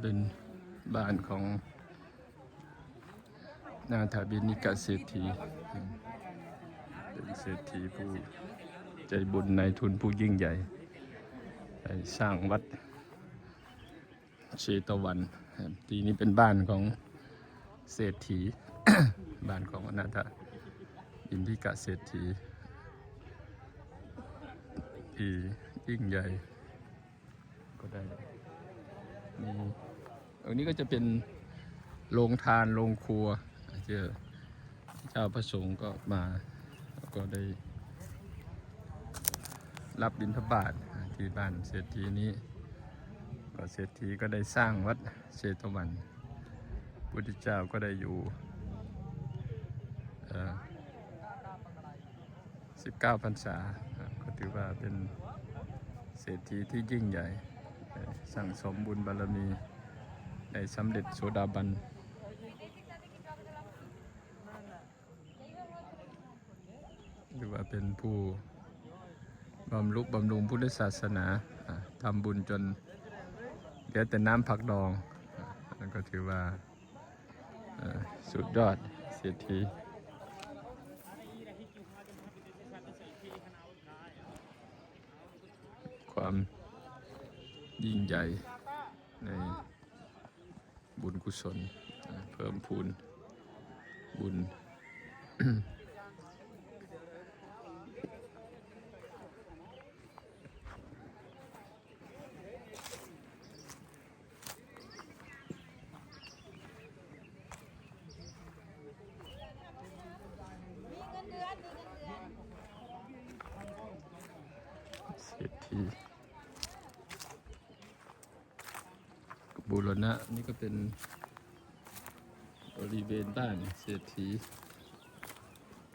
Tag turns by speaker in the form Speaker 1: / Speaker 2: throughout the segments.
Speaker 1: เป็นบ้านของนาถาบินิกาเศรษฐีเป็นเศรษฐีผู้ใจบุญในทุนผู้ยิ่งใหญ่ได้สร้างวัดเชตวัน ทีนี้เป็นบ้านของเศรษฐี บ้านของอนาถาบินิกาเศรษฐีที่ยิ่งใหญ่ก็ได้ อันนี้ก็จะเป็นโรงทานโรงครัวเจอเจ้าพระสงฆ์ก็มาแล้วก็ได้ รับบิณฑบาตที่บ้านเศรษฐีนี้ก็เศรษฐีก็ได้สร้างวัดเชตวันพุทธเจ้าก็ได้อยู่สิบเก้าพรรษา ก็ถือว่าเป็นเศรษฐีที่ยิ่งใหญ่ สั่งสมบุญบารมีได้สำเร็จโสดาบัน หรือว่าเป็นผู้บำรุบำรุงพุทธศาสนาทำบุญจนเหลือแต่น้ำผักดองนั่นก็ถือว่าสุดยอดเศรษฐีความ ยิ่งใหญ่ในบุญกุศลอ่าเพิ่มพูนบุญ เศรษฐี บูรณะ นี่ก็เป็นบริเวณบ้านเศรษฐี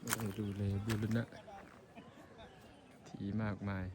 Speaker 1: ก็ได้ดูเลยบูรณะ ทีมากมาย